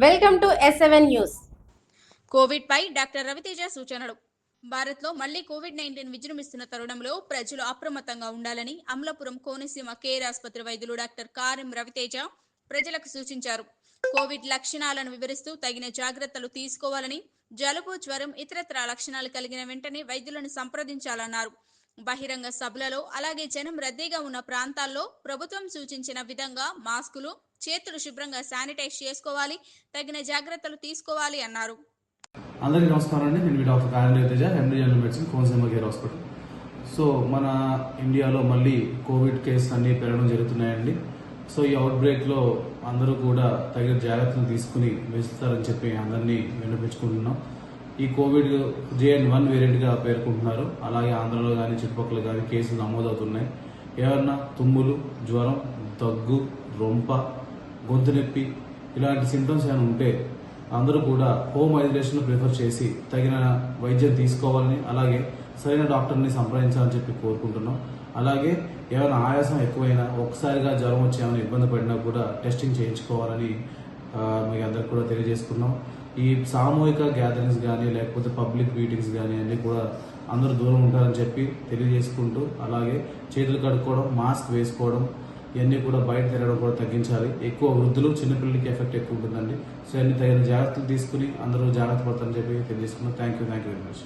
Welcome to S seven news covid pi doctor Raviteja సూచనలు. భారత్లో మళ్ళీ కోవిడ్ నైన్టీన్ విజృంభిస్తున్న తరుణంలో ప్రజలు అప్రమత్తంగా ఉండాలని అమలాపురం కోనసీమ కేర్ ఆసుపత్రి వైద్యులు డాక్టర్ కారెం రవితేజ ప్రజలకు సూచించారు. కోవిడ్ లక్షణాలను వివరిస్తూ తగిన జాగ్రత్తలు తీసుకోవాలని జలుబు జ్వరం ఇతరత్ర లక్షణాలు కలిగిన వెంటనే వైద్యులను సంప్రదించాలన్నారు. బహిరంగ సభలలో అలాగే జనం రద్దీగా ఉన్న ప్రాంతాల్లో ప్రభుత్వం సూచించిన విధంగా మాస్కులు చేతులు శుభ్రంగా శానిటైజ్ చేసుకోవాలి తగిన జాగ్రత్తలు తీసుకోవాలి అన్నారు. అందరికీ నమస్కారం అండి నేను మీ డాక్టర్ కార్యాలయ Teja MD general medicine Konaseema care hospital. So మన ఇండియాలో మళ్ళీ కోవిడ్ కేసులు అన్నీ పెరగడం జరుగుతున్నాయండి. సో ఈ అవుట్ బ్రేక్లో అందరూ కూడా తగిన జాగ్రత్తలు తీసుకుని వేస్తారని చెప్పి అందరినీ వినిపించుకుంటున్నాం ఈ కోవిడ్ జేఎన్ వన్ వేరియంట్గా పేర్కొంటున్నారు. అలాగే ఆంధ్రలో కానీ చుట్టుపక్కల కానీ కేసులు నమోదవుతున్నాయి. ఏమన్నా తుమ్ములు జ్వరం దగ్గు రొంప గొంతు నొప్పి ఇలాంటి సింటమ్స్ ఏమైనా ఉంటే అందరూ కూడా హోమ్ ఐసోలేషన్ ప్రిఫర్ చేసి తగిన వైద్యం తీసుకోవాలని అలాగే సరైన డాక్టర్ని సంప్రదించాలని చెప్పి కోరుకుంటున్నాం. అలాగే ఏమైనా ఆయాసం ఎక్కువైనా ఒకసారిగా జ్వరం వచ్చి ఏమైనా ఇబ్బంది పడినా కూడా టెస్టింగ్ చేయించుకోవాలని ఆ, మీ అందరికి కూడా తెలియజేసుకున్నాం. ఈ సామూహిక గ్యాదరింగ్స్ కానీ లేకపోతే పబ్లిక్ మీటింగ్స్ కానీ అన్నీ కూడా అందరూ దూరం ఉంటారని చెప్పి తెలియజేసుకుంటూ అలాగే చేతులు కడుక్కోవడం మాస్క్ వేసుకోవడం ఇవన్నీ కూడా బయట తిరగడం కూడా తగ్గించాలి. ఎక్కువ వృద్ధులు చిన్నపిల్లలకి ఎఫెక్ట్ ఎక్కువ ఉంటుందండి. సో అన్ని తగిన జాగ్రత్తలు తీసుకుని అందరూ జాగ్రత్త పడతారని చెప్పి తెలియజేసుకున్నాం. Thank you thank you very much